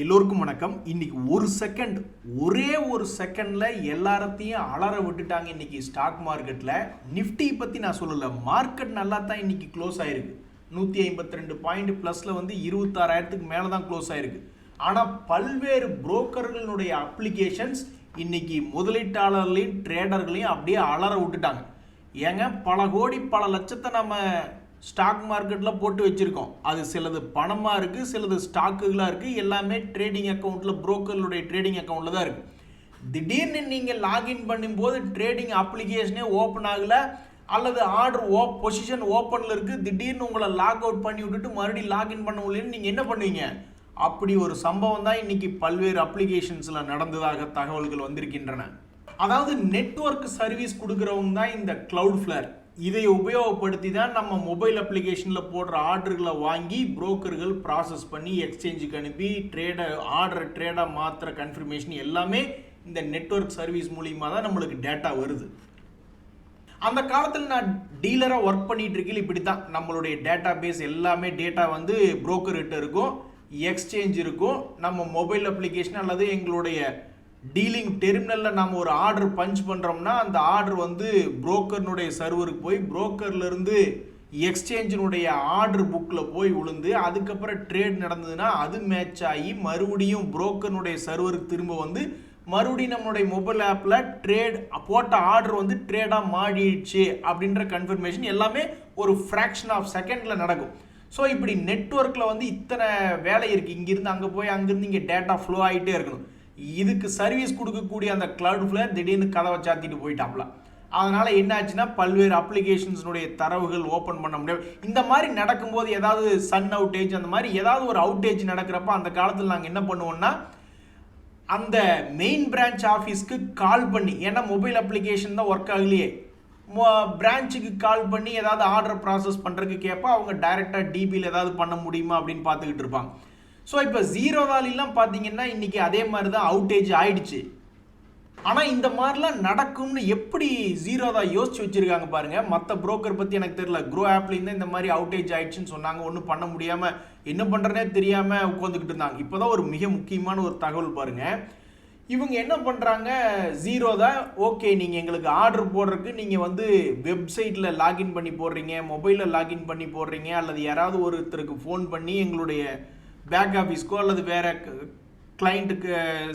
எல்லோருக்கும் வணக்கம். இன்னைக்கு ஒரு செகண்ட் ஒரே ஒரு செகண்ட்ல எல்லாரத்தையும் அலற விட்டுட்டாங்க இன்னைக்கு ஸ்டாக் மார்க்கெட்ல நிஃப்டி பத்தி நான் சொல்லல மார்க்கெட் நல்லா தான் இன்னைக்கு க்ளோஸ் ஆயிருக்கு. நூத்தி ஐம்பத்தி ரெண்டு பாயிண்ட் பிளஸ்ல வந்து இருபத்தாறாயிரத்துக்கு மேல தான் க்ளோஸ் ஆயிருக்கு. ஆனா பல்வேறு புரோக்கர்களுடைய அப்ளிகேஷன்ஸ் இன்னைக்கு முதலீட்டாளர்களையும் ட்ரேடர்களையும் அப்படியே அலற விட்டுட்டாங்க. ஏங்க பல கோடி பல லட்சத்தை நம்ம ஸ்டாக் மார்க்கெட்டில் போட்டு வச்சுருக்கோம். அது சிலது பணமாக இருக்குது சிலது ஸ்டாக்குகளாக இருக்குது எல்லாமே ட்ரேடிங் அக்கௌண்ட்டில் புரோக்கர்களுடைய ட்ரேடிங் அக்கௌண்ட்டில் தான் இருக்குது திடீர்னு நீங்கள் லாகின் பண்ணும்போது ட்ரேடிங் அப்ளிகேஷனே ஓப்பன் ஆகலை அல்லது ஆர்டர் ஓ பொசிஷன் ஓப்பனில் இருக்குது திடீர்னு உங்களை லாக் அவுட் பண்ணி விட்டுட்டு மறுபடியும் லாகின் பண்ண முடியலன்னு நீங்கள் என்ன பண்ணுவீங்க? அப்படி ஒரு சம்பவம் தான் இன்னைக்கு பல்வேறு அப்ளிகேஷன்ஸில் நடந்ததாக தகவல்கள் வந்திருக்கின்றன. அதாவது நெட்வொர்க் சர்வீஸ் கொடுக்குறவங்க தான் இந்த க்ளவுட் ஃப்ளேர் இதை உபயோகப்படுத்தி தான் நம்ம மொபைல் அப்ளிகேஷனில் போடுற ஆர்டர்களை வாங்கி புரோக்கர்கள் ப்ராசஸ் பண்ணி எக்ஸ்சேஞ்சுக்கு அனுப்பி ட்ரேடை ஆர்டர் ட்ரேடாக மாற்றுற கன்ஃபர்மேஷன் எல்லாமே இந்த நெட்வொர்க் சர்வீஸ் மூலியமாக தான் நம்மளுக்கு டேட்டா வருது. அந்த காலத்தில் நான் டீலராக ஒர்க் பண்ணிட்டு இருக்கையில் இப்படி தான் நம்மளுடைய டேட்டா பேஸ் எல்லாமே டேட்டா வந்து புரோக்கர்கிட்ட கிட்ட இருக்கும் எக்ஸ்சேஞ்ச் இருக்கும். நம்ம மொபைல் அப்ளிகேஷன் அல்லது எங்களுடைய டீலிங் டெர்மினலில் நம்ம ஒரு ஆர்டர் பஞ்ச் பண்ணுறோம்னா அந்த ஆர்டர் வந்து புரோக்கர்னுடைய சர்வருக்கு போய் புரோக்கர்லேருந்து எக்ஸ்சேஞ்சினுடைய ஆர்டர் புக்கில் போய் விழுந்து அதுக்கப்புறம் ட்ரேட் நடந்ததுன்னா அது மேட்ச் ஆகி மறுபடியும் புரோக்கர்னுடைய சர்வருக்கு திரும்ப வந்து மறுபடியும் நம்மளுடைய மொபைல் ஆப்பில் ட்ரேட் போட்ட ஆர்டர் வந்து ட்ரேடாக மாறிடுச்சு அப்படின்ற கன்ஃபர்மேஷன் எல்லாமே ஒரு ஃப்ராக்ஷன் ஆஃப் செகண்டில் நடக்கும். ஸோ இப்படி நெட்ஒர்க்கில் வந்து இத்தனை வேலை இருக்குது இங்கேருந்து அங்கே போய் அங்கேருந்து இங்கே டேட்டா ஃப்ளோ ஆகிட்டே இருக்கணும். இதுக்கு சர்வீஸ் கொடுக்கக்கூடிய அந்த கிளவுட் ஃப்ளேர் திடீர்னு கதவை சாத்திட்டு போயிட்டாப்ல. அதனால் என்னாச்சுன்னா பல்வேறு அப்ளிகேஷன்ஸினுடைய தரவுகள் ஓப்பன் பண்ண முடியாது இந்த மாதிரி நடக்கும்போது ஏதாவது சன் அவுட்டேஜ் அந்த மாதிரி ஏதாவது ஒரு அவுட்டேஜ் நடக்கிறப்ப அந்த காலத்தில் நாங்கள் என்ன பண்ணுவோம்னா அந்த மெயின் பிரான்ச் ஆஃபீஸ்க்கு கால் பண்ணி ஏன்னா மொபைல் அப்ளிகேஷன் தான் ஒர்க் ஆகலையே. பிரான்ச்சுக்கு கால் பண்ணி ஏதாவது ஆர்டர் ப்ராசஸ் பண்ணுறதுக்கு கேட்பா அவங்க டைரெக்டாக டிபியில் ஏதாவது பண்ண முடியுமா அப்படின்னு பார்த்துக்கிட்டு இருப்பாங்க. ஸோ இப்போ ஜீரோ வேலிலாம் பார்த்தீங்கன்னா இன்றைக்கி அதே மாதிரி தான் அவுட்டேஜ் ஆயிடுச்சு. ஆனால் இந்த மாதிரிலாம் நடக்கும்னு எப்படி ஜீரோ தான் யோசிச்சு வச்சிருக்காங்க பாருங்க. மற்ற புரோக்கர் பற்றி எனக்கு தெரியல. க்ரோ ஆப்லேருந்து இந்த மாதிரி அவுட்டேஜ் ஆயிடுச்சுன்னு சொன்னாங்க. ஒன்றும் பண்ண முடியாமல் என்ன பண்ணுறனே தெரியாமல் உட்காந்துக்கிட்டு இருந்தாங்க. இப்போ தான் ஒரு மிக முக்கியமான ஒரு தகவல் பாருங்கள் இவங்க என்ன பண்ணுறாங்க ஜீரோ தான் ஓகே நீங்கள் எங்களுக்கு ஆர்டர் போடுறதுக்கு நீங்கள் வந்து வெப்சைட்டில் லாகின் பண்ணி போடுறீங்க மொபைலில் லாகின் பண்ணி போடுறீங்க அல்லது யாராவது ஒருத்தருக்கு ஃபோன் பண்ணி எங்களுடைய பேக் ஆஃபீஸ்க்கோ அல்லது வேறு கிளைண்ட்டுக்கு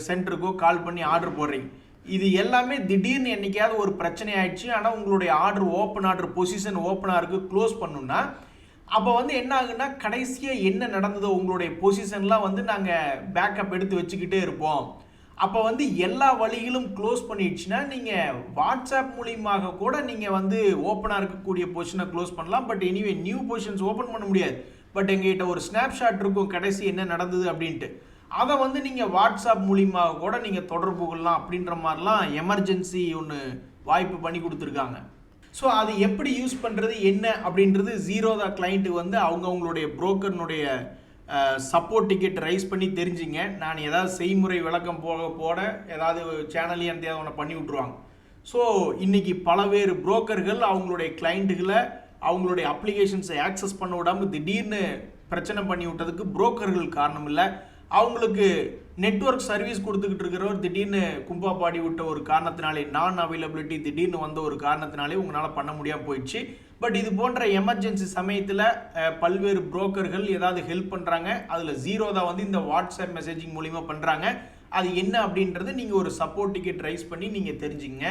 சென்டருக்கோ கால் பண்ணி ஆர்டர் போடுறீங்க. இது எல்லாமே திடீர்னு என்றைக்காவது ஒரு பிரச்சனை ஆயிடுச்சு ஆனால் உங்களுடைய ஆர்டர் ஓப்பன் ஆர்டர் பொசிஷன் ஓப்பனாக இருக்குது க்ளோஸ் பண்ணுன்னா அப்போ வந்து என்ன ஆகுன்னா கடைசியாக என்ன நடந்ததோ உங்களுடைய பொசிஷன்லாம் வந்து நாங்கள் பேக்கப் எடுத்து வச்சுக்கிட்டே இருப்போம். அப்போ வந்து எல்லா வழிகளும் க்ளோஸ் பண்ணிடுச்சுன்னா நீங்கள் வாட்ஸ்அப் மூலியமாக கூட நீங்கள் வந்து ஓப்பனாக இருக்கக்கூடிய பொசிஷனை க்ளோஸ் பண்ணலாம். But anyway new positions open பண்ண முடியாது. பட் எங்ககிட்ட ஒரு ஸ்னாப்ஷாட் இருக்கும் கடைசி என்ன நடந்தது அப்படின்ட்டு. அதை வந்து நீங்கள் வாட்ஸ்அப் மூலியமாக கூட நீங்கள் தொடர்பு கொள்ளலாம் அப்படின்ற மாதிரிலாம் எமர்ஜென்சி ஒன்று வாய்ப்பு பண்ணி கொடுத்துருக்காங்க. ஸோ அது எப்படி யூஸ் பண்ணுறது என்ன அப்படின்றது ஜீரோதா கிளைண்ட்டு வந்து அவங்கவுங்களுடைய புரோக்கர்னுடைய சப்போர்ட் டிக்கெட் ரைஸ் பண்ணி தெரிஞ்சுங்க. நான் ஏதாவது செய்முறை விளக்கம் போக போட ஏதாவது சேனல்லையும் அந்த ஒன்று பண்ணி விட்ருவாங்க ஸோ இன்றைக்கி பலவேறு புரோக்கர்கள் அவங்களுடைய கிளைண்ட்டுகளை அவங்களுடைய அப்ளிகேஷன்ஸை ஆக்சஸ் பண்ண விடாமல் திடீர்னு பிரச்சனை பண்ணி விட்டதுக்கு புரோக்கர்கள் காரணம் இல்லை. அவங்களுக்கு நெட்வொர்க் சர்வீஸ் கொடுத்துக்கிட்டு இருக்கிறவர் திடீர்னு கும்பா பாடி விட்ட ஒரு காரணத்தினாலே நான் அவைலபிலிட்டி திடீர்னு வந்த ஒரு காரணத்தினாலே உங்களால் பண்ண முடியாமல் போயிடுச்சு. பட் இது போன்ற எமர்ஜென்சி சமயத்தில் பல்வேறு புரோக்கர்கள் ஏதாவது ஹெல்ப் பண்ணுறாங்க அதில் ஜீரோ தான் வந்து இந்த வாட்ஸ்அப் மெசேஜிங் மூலிமா பண்ணுறாங்க அது என்ன அப்படின்றது நீங்கள் ஒரு சப்போர்ட் டிக்கெட் ரைஸ் பண்ணி நீங்கள் தெரிஞ்சுங்க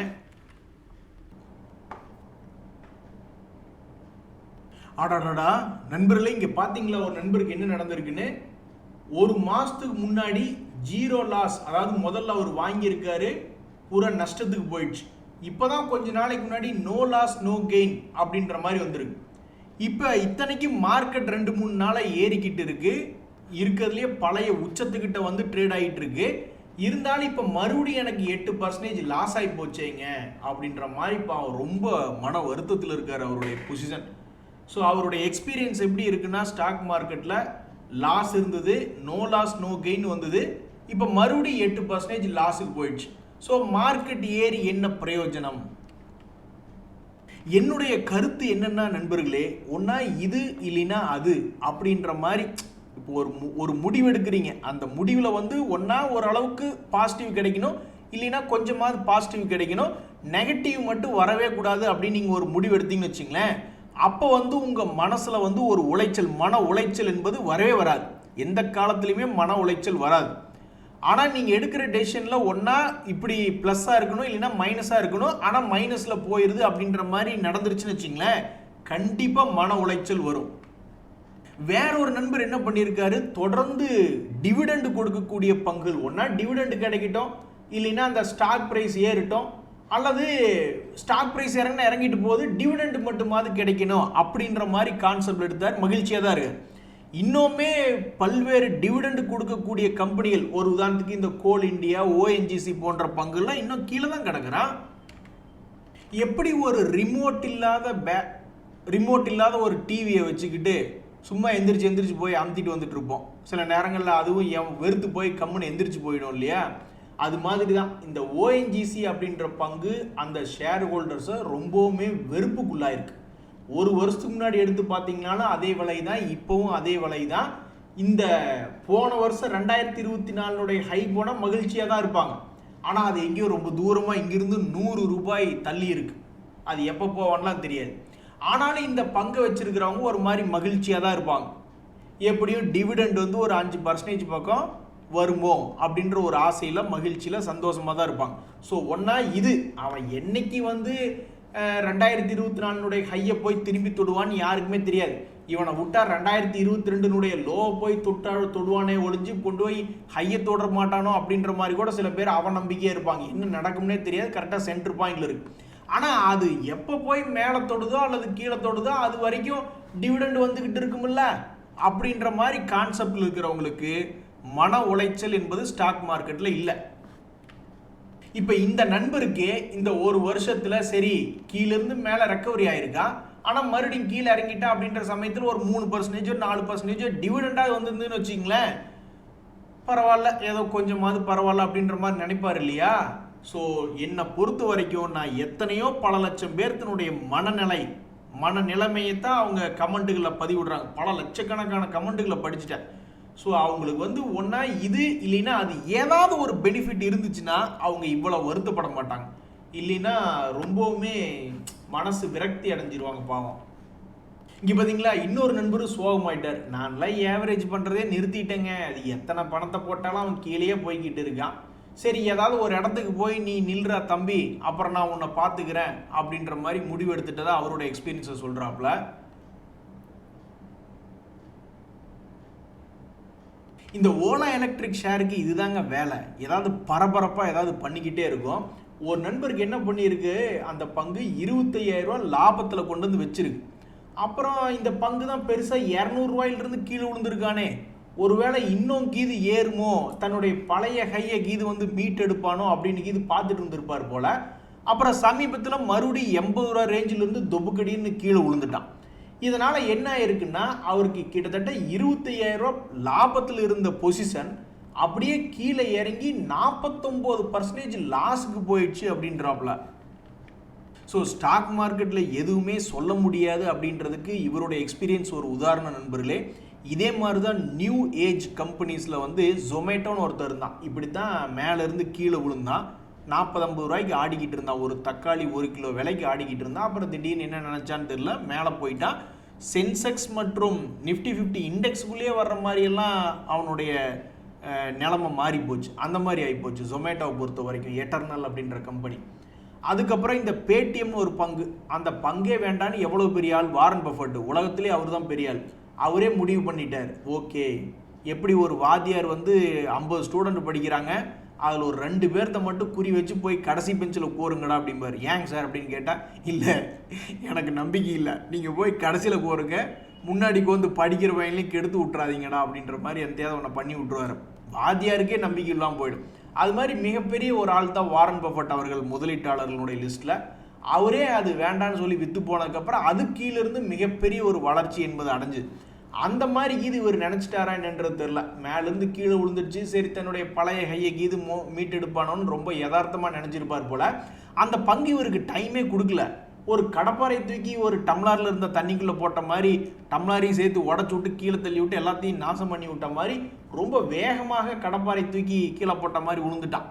ஆடாடாடா நண்பர்களே இங்கே பார்த்தீங்களா ஒரு நண்பருக்கு என்ன நடந்திருக்குன்னு? ஒரு மாதத்துக்கு முன்னாடி ஜீரோ லாஸ் அதாவது முதல்ல அவர் வாங்கியிருக்காரு பூரா நஷ்டத்துக்கு போயிடுச்சு. இப்போ தான் கொஞ்ச நாளைக்கு முன்னாடி நோ லாஸ் நோ கெயின் அப்படின்ற மாதிரி வந்திருக்கு. இப்போ இத்தனைக்கும் மார்க்கெட் ரெண்டு மூணு நாளாக ஏறிக்கிட்டு இருக்கு. இருக்கிறதுலே பழைய உச்சத்துக்கிட்ட வந்து ட்ரேட் ஆகிட்டு இருக்கு. இருந்தாலும் இப்போ மறுபடியும் எனக்கு எட்டு பர்சன்டேஜ் லாஸ் ஆகி போச்சேங்க அப்படின்ற மாதிரி இப்போ அவர் ரொம்ப மன வருத்தத்தில் இருக்கார் அவருடைய பொசிஷன் ஸோ அவருடைய எக்ஸ்பீரியன்ஸ் எப்படி இருக்குன்னா ஸ்டாக் மார்க்கெட்டில் லாஸ் இருந்தது நோ லாஸ் நோ கெயின் வந்தது. இப்போ மறுபடியும் எட்டு பர்சன்டேஜ் லாஸுக்கு போயிடுச்சு. ஸோ மார்க்கெட் ஏறி என்ன பிரயோஜனம்? என்னுடைய கருத்து என்னென்னா நண்பர்களே ஒன்றா இது இல்லைன்னா அது அப்படின்ற மாதிரி இப்போ ஒரு மு- ஒரு முடிவு எடுக்கிறீங்க அந்த முடிவில் வந்து ஒன்றா ஓரளவுக்கு பாசிட்டிவ் கிடைக்கணும் இல்லைன்னா கொஞ்சமாவது பாசிட்டிவ் கிடைக்கணும். நெகட்டிவ் மட்டும் வரவே கூடாது அப்படின்னு நீங்கள் ஒரு முடிவு எடுத்தீங்கன்னு வச்சுங்களேன். அப்போ வந்து உங்கள் மனசில் வந்து ஒரு உளைச்சல் மன உளைச்சல் என்பது வரவே வராது. எந்த காலத்துலேயுமே மன உளைச்சல் வராது. ஆனால் நீங்கள் எடுக்கிற டெசிஷனில் ஒன்றா இப்படி ப்ளஸ்ஸாக இருக்கணும் இல்லைன்னா மைனஸாக இருக்கணும் ஆனால் மைனஸில் போயிடுது அப்படின்ற மாதிரி நடந்துருச்சுன்னு வச்சிங்களேன் கண்டிப்பாக மன உளைச்சல் வரும். வேற ஒரு நண்பர் என்ன பண்ணியிருக்காரு தொடர்ந்து டிவிடெண்ட் கொடுக்கக்கூடிய பங்குகள். ஒன்றா டிவிடெண்ட் கிடைக்கட்டும் இல்லைன்னா அந்த ஸ்டாக் ப்ரைஸ் ஏறட்டும் அல்லது ஸ்டாக் ப்ரைஸ் இறங்கினா இறங்கிட்டு போகுது டிவிடெண்ட் மட்டுமாவது கிடைக்கணும் அப்படின்ற மாதிரி கான்செப்ட் எடுத்தார். மகிழ்ச்சியாக தான் இருக்கு. இன்னுமே பல்வேறு டிவிடெண்ட் கொடுக்கக்கூடிய கம்பெனிகள் ஒரு உதாரணத்துக்கு இந்த கோல் இந்தியா ஓஎன்ஜிசி போன்ற பங்குலாம் இன்னும் கீழே தான் கிடக்குறான். எப்படி ஒரு ரிமோட் இல்லாத பே ரிமோட் இல்லாத ஒரு டிவியை வச்சுக்கிட்டு சும்மா எந்திரிச்சு எந்திரிச்சு போய் அமுத்திட்டு வந்துட்டு இருப்போம். சில நேரங்களில் அதுவும் என் வெறுத்து போய் கம்முன்னு எந்திரிச்சு போயிடும் இல்லையா? அது மாதிரி தான் இந்த ஓஎன்ஜிசி அப்படின்ற பங்கு அந்த ஷேர் ஹோல்டர்ஸை ரொம்பவுமே வெறுப்புக்குள்ளாயிருக்கு. ஒரு வருஷத்துக்கு முன்னாடி எடுத்து பார்த்தீங்கன்னாலும் அதே விலை தான் இப்போவும் அதே விலை தான் இந்த போன வருஷம் ரெண்டாயிரத்தி இருபத்தி நாலுடைய ஹை போனால் மகிழ்ச்சியாக தான் இருப்பாங்க. ஆனால் அது எங்கேயோ ரொம்ப தூரமாக இங்கிருந்து நூறு ரூபாய் தள்ளி இருக்கு அது எப்போ போவான்லாம் தெரியாது. ஆனாலும் இந்த பங்கை வச்சுருக்கிறவங்க ஒரு மாதிரி மகிழ்ச்சியாக தான் இருப்பாங்க. எப்படியும் டிவிடெண்ட் வந்து ஒரு அஞ்சு பர்சன்டேஜ் பக்கம் வருமோ அப்படின்ற ஒரு ஆசையில் மகிழ்ச்சியில் சந்தோஷமாக தான் இருப்பாங்க. ஸோ ஒன்றா இது. அவன் என்னைக்கு வந்து ரெண்டாயிரத்தி இருபத்தி நாலுனுடைய ஹையை போய் திரும்பி தொடுவான்னு யாருக்குமே தெரியாது. இவனை விட்டா ரெண்டாயிரத்தி இருபத்தி ரெண்டுனுடைய லோ போய் தொட்டா தொடுவானே ஒழிஞ்சு கொண்டு போய் ஹையை தொடர மாட்டானோ அப்படின்ற மாதிரி கூட சில பேர் அவன் நம்பிக்கையே இருப்பாங்க. என்ன நடக்கும்னே தெரியாது. கரெக்டாக சென்டர் பாயிண்ட்ல இருக்கு. ஆனால் அது எப்போ போய் மேலே தொடுதோ அல்லது கீழே தொடுதோ அது வரைக்கும் டிவிடெண்ட் வந்துக்கிட்டு இருக்குமில்ல? அப்படின்ற மாதிரி கான்செப்டில் இருக்கிறவங்களுக்கு மன உளைச்சல் என்பது ஸ்டாக் மார்க்கெட்டில் இல்லை. இப்போ இந்த நண்பருக்கு இந்த ஒரு வருஷத்தில் சரி கீழேருந்து மேலே ரெக்கவரி ஆயிருக்கா? ஆனால் மறுபடியும் கீழே இறங்கிட்டா அப்படின்ற சமயத்தில் ஒரு மூணு பர்சன்டேஜோ நாலு பர்சன்டேஜோ டிவிடெண்டாக வந்திருந்துன்னு வச்சிங்களேன் பரவாயில்ல ஏதோ கொஞ்சமாவது பரவாயில்ல அப்படின்ற மாதிரி நினைப்பார் இல்லையா? ஸோ என்னை பொறுத்த வரைக்கும் நான் எத்தனையோ பல லட்சம் பேர்த்தினுடைய மனநிலை மனநிலைமையை தான் அவங்க கமெண்ட்டுகளில் பதிவிடுறாங்க. பல லட்சக்கணக்கான கமெண்ட்டுகளை படிச்சுட்டேன். ஸோ அவங்களுக்கு வந்து ஒன்றா இது இல்லைன்னா அது ஏதாவது ஒரு பெனிஃபிட் இருந்துச்சுன்னா அவங்க இவ்வளோ வருத்தப்பட மாட்டாங்க. இல்லைன்னா ரொம்பவுமே மனசு விரக்தி அடைஞ்சிருவாங்க பாவம். இங்கே பார்த்தீங்களா இன்னொரு நண்பரும் சோகமாயிட்டார். நான்லாம் ஏவரேஜ் பண்ணுறதே நிறுத்திட்டேங்க. அது எத்தனை பணத்தை போட்டாலும் அவன் கீழேயே போய்கிட்டு இருக்கான். சரி ஏதாவது ஒரு இடத்துக்கு போய் நீ நில்றா தம்பி அப்புறம் நான் உன்னை பார்த்துக்கிறேன் அப்படின்ற மாதிரி முடிவு எடுத்துட்டதா அவரோட எக்ஸ்பீரியன்ஸை சொல்கிறாப்புல இந்த ஓலா எலக்ட்ரிக் ஷேருக்கு இதுதாங்க வேலை. ஏதாவது பரபரப்பாக ஏதாவது பண்ணிக்கிட்டே இருக்கும். ஒரு நண்பருக்கு என்ன பண்ணியிருக்கு? அந்த பங்கு இருபத்தையாயிரரூவா லாபத்தில் கொண்டு வந்து வச்சிருக்கு. அப்புறம் இந்த பங்கு தான் பெருசாக இரநூறுவாயிலிருந்து கீழே விழுந்திருக்கானே. ஒருவேளை இன்னும் கீது ஏறுமோ? தன்னுடைய பழைய கையை கீது வந்து மீட்டெடுப்பானோ அப்படின்னு கீது பார்த்துட்டு இருந்திருப்பார் போல. அப்புறம் சமீபத்தில் மறுபடியும் எண்பது ரூபா ரேஞ்சிலிருந்து தொபுக்கடின்னு கீழே விழுந்துட்டான். இதனால் என்ன ஆயிருக்குன்னா அவருக்கு கிட்டத்தட்ட இருபத்தையாயிரம் லாபத்தில் இருந்த பொசிஷன் அப்படியே கீழே இறங்கி நாற்பத்தொம்போது பர்சன்டேஜ் லாஸுக்கு போயிடுச்சு அப்படின்றாப்புல ஸோ ஸ்டாக் மார்க்கெட்டில் எதுவுமே சொல்ல முடியாது அப்படின்றதுக்கு இவருடைய எக்ஸ்பீரியன்ஸ் ஒரு உதாரண நண்பர்களே. இதே மாதிரி தான் நியூ ஏஜ் கம்பெனிஸில் வந்து ஜொமேட்டோன்னு ஒருத்தர் இருந்தான். இப்படி தான் மேலேருந்து கீழே விழுந்தான். நாற்பது ஐம்பது ரூபாய்க்கு ஆடிக்கிட்டு இருந்தான் ஒரு தக்காளி ஒரு கிலோ விலைக்கு ஆடிக்கிட்டு இருந்தான் அப்புறம் திடீர்னு என்ன நினச்சான்னு தெரியல மேலே போயிட்டான் சென்செக்ஸ் மற்றும் நிஃப்டி ஃபிஃப்டி இண்டெக்ஸுக்குள்ளேயே வர்ற மாதிரியெல்லாம் அவனுடைய நிலமை மாறி போச்சு. அந்த மாதிரி ஆகிப்போச்சு ஜொமேட்டோவை பொறுத்த வரைக்கும் எட்டர்னல் அப்படின்ற கம்பெனி அதுக்கப்புறம் இந்த பேடிஎம்னு ஒரு பங்கு. அந்த பங்கே வேண்டான்னு எவ்வளோ பெரிய ஆள்? வாரன் பஃபர்ட் உலகத்திலே அவர் தான் பெரிய ஆள். அவரே முடிவு பண்ணிட்டார். ஓகே எப்படி ஒரு வாத்தியார் வந்து ஐம்பது ஸ்டூடெண்ட் படிக்கிறாங்க? அதில் ஒரு ரெண்டு பேர்த்த மட்டும் குறி வச்சு போய் கடைசி பெஞ்சில் கோருங்கடா அப்படிம்பாரு. ஏங்க சார் அப்படின்னு கேட்டால் இல்லை எனக்கு நம்பிக்கை இல்லை. நீங்கள் போய் கடைசியில் கோருங்க. முன்னாடி வந்து படிக்கிற பையன்லையும் கெடுத்து விட்றாதீங்கடா அப்படின்ற மாதிரி எந்தையாவது ஒன்று பண்ணி விட்ருவாரு வாத்தியாருக்கே நம்பிக்கை இல்லாமல் போயிடும். அது மாதிரி மிகப்பெரிய ஒரு ஆள் தான் வாரன் பஃபட் அவர்கள் முதலீட்டாளர்களுடைய லிஸ்ட்டில் அவரே அது வேண்டான்னு சொல்லி விற்று போனதுக்கப்புறம் அது கீழேருந்து மிகப்பெரிய ஒரு வளர்ச்சி என்பது அடைஞ்சுது அந்த மாதிரி கீது இவர் நினச்சிட்டாரா என்னன்றது தெரில மேலேருந்து கீழே விழுந்துருச்சு சரி தன்னுடைய பழைய கையை கீது மோ மீட்டெடுப்பானோன்னு ரொம்ப யதார்த்தமாக நினச்சிருப்பார் போல். அந்த பங்கு இவருக்கு டைமே கொடுக்கல. ஒரு கடப்பாறை தூக்கி ஒரு டம்ளாரில் இருந்த தண்ணிக்குள்ளே போட்ட மாதிரி டம்ளாரையும் சேர்த்து உடச்சி விட்டு கீழே தள்ளி விட்டு எல்லாத்தையும் நாசம் பண்ணி விட்ட மாதிரி ரொம்ப வேகமாக கடப்பாரை தூக்கி கீழே போட்ட மாதிரி விழுந்துட்டான்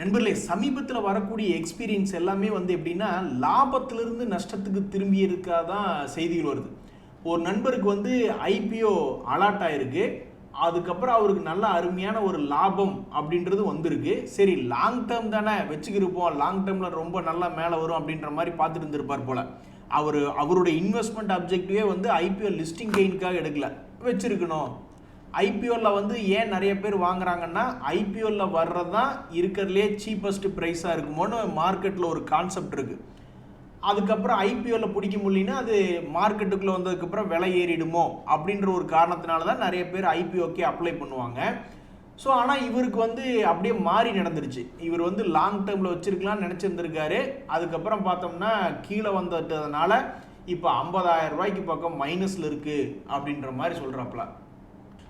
நண்பர்களே சமீபத்தில் வரக்கூடிய எக்ஸ்பீரியன்ஸ் எல்லாமே வந்து எப்படின்னா லாபத்திலிருந்து நஷ்டத்துக்கு திரும்பி இருக்காதான் செய்திகள் வருது. ஒரு நண்பருக்கு வந்து ஐபிஓ அலாட் ஆயிருக்கு. அதுக்கப்புறம் அவருக்கு நல்ல அருமையான ஒரு லாபம் அப்படின்றது வந்திருக்கு. சரி லாங் டேர்ம் தானே வச்சுக்கிருப்போம். லாங் டேர்மில் ரொம்ப நல்லா மேலே வரும் அப்படின்ற மாதிரி பார்த்துட்டு இருந்திருப்பார் போல. அவர் அவருடைய இன்வெஸ்ட்மெண்ட் அப்ஜெக்டிவே வந்து ஐபிஓ லிஸ்டிங் கெயினுக்காக எடுக்கல. வச்சுருக்கணும். ஐபிஓவில் வந்து ஏன் நிறைய பேர் வாங்குறாங்கன்னா ஐபிஓவில் வர்றது தான் இருக்கிறதுலே சீப்பஸ்ட் ப்ரைஸாக இருக்குமோன்னு மார்க்கெட்டில் ஒரு கான்செப்ட் இருக்குது அதுக்கப்புறம் ஐபிஓவில் பிடிக்க முடியலன்னா அது மார்க்கெட்டுக்குள்ளே வந்ததுக்கப்புறம் விலை ஏறிடுமோ அப்படின்ற ஒரு காரணத்தினால தான் நிறைய பேர் ஐபிஓக்கே அப்ளை பண்ணுவாங்க. ஸோ ஆனால் இவருக்கு வந்து அப்படியே மாறி நடந்துருச்சு. இவர் வந்து லாங் டேர்மில் வச்சிருக்கலாம்னு நினச்சிருந்துருக்காரு. அதுக்கப்புறம் பார்த்தோம்னா கீழே வந்துட்டதுனால இப்போ ஐம்பதாயிரம் ரூபாய்க்கு பக்கம் மைனஸில் இருக்குது அப்படின்ற மாதிரி சொல்கிறாப்புல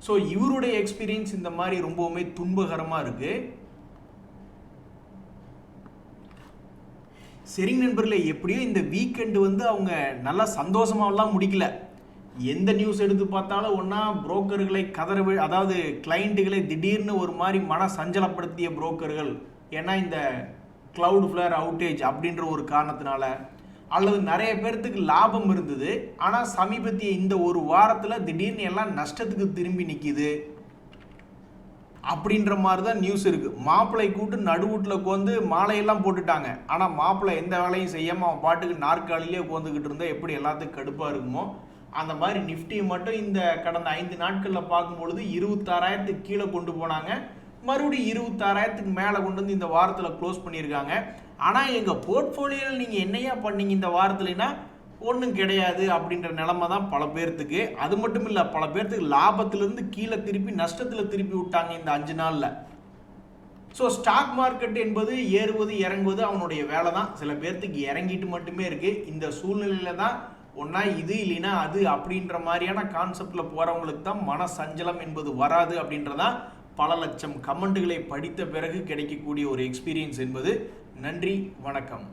ஸோ இவருடைய எக்ஸ்பீரியன்ஸ் இந்த மாதிரி ரொம்பவுமே துன்பகரமாக இருக்குது சரிங்க நண்பர்களே எப்படியோ இந்த வீக்கெண்டு வந்து அவங்க நல்லா சந்தோஷமாவெல்லாம் முடிக்கல. எந்த நியூஸ் எடுத்து பார்த்தாலும் ஒன்றா புரோக்கர்களை கதறவி அதாவது கிளைண்ட்டுகளை திடீர்னு ஒரு மாதிரி மன சஞ்சலப்படுத்திய புரோக்கர்கள் ஏன்னா இந்த க்ளவுட் ஃப்ளேர் அவுட்டேஜ் அப்படின்ற ஒரு காரணத்தினால அல்லது நிறைய பேர்த்துக்கு லாபம் இருந்தது. ஆனால் சமீபத்திய இந்த ஒரு வாரத்தில் திடீர்னு எல்லாம் நஷ்டத்துக்கு திரும்பி நிற்கிது அப்படின்ற மாதிரி தான் நியூஸ் இருக்குது மாப்பிள்ளை கூட்டு நடுவூட்டில் உட்காந்து மாலையெல்லாம் போட்டுட்டாங்க. ஆனால் மாப்பிள்ளை எந்த வேலையும் செய்யாமல் அவன் பாட்டுக்கு நாற்காலிலே உட்காந்துக்கிட்டு இருந்தால் எப்படி எல்லாத்துக்கும் கடுப்பாக இருக்குமோ அந்த மாதிரி நிஃப்டியை மட்டும் இந்த கடந்த ஐந்து நாட்களில் பார்க்கும்பொழுது இருபத்தாறாயிரத்துக்கு கீழே கொண்டு போனாங்க. மறுபடியும் இருபத்தாறாயிரத்துக்கு மேலே கொண்டு வந்து இந்த வாரத்தில் க்ளோஸ் பண்ணியிருக்காங்க. ஆனால் எங்கள் போர்ட்ஃபோலியோவில் நீங்கள் என்னையா பண்ணீங்க இந்த வாரத்துலனா ஒன்றும் கிடையாது அப்படின்ற நிலமை தான் பல பேர்த்துக்கு. அது மட்டும் இல்லை பல பேர்த்துக்கு லாபத்திலேருந்து கீழே திருப்பி நஷ்டத்தில் திருப்பி விட்டாங்க இந்த அஞ்சு நாளில். ஸோ ஸ்டாக் மார்க்கெட் என்பது ஏறுவது இறங்குவது அவனுடைய வேலை தான். சில பேர்த்துக்கு இறங்கிட்டு மட்டுமே இருக்குது இந்த சூழ்நிலையில தான் ஒன்றா இது இல்லைன்னா அது அப்படின்ற மாதிரியான கான்செப்டில் போகிறவங்களுக்கு தான் மன சஞ்சலம் என்பது வராது அப்படின்றதான் பல லட்சம் கமெண்ட்டுகளை படித்த பிறகு கிடைக்கக்கூடிய ஒரு எக்ஸ்பீரியன்ஸ் என்பது. நன்றி வணக்கம்.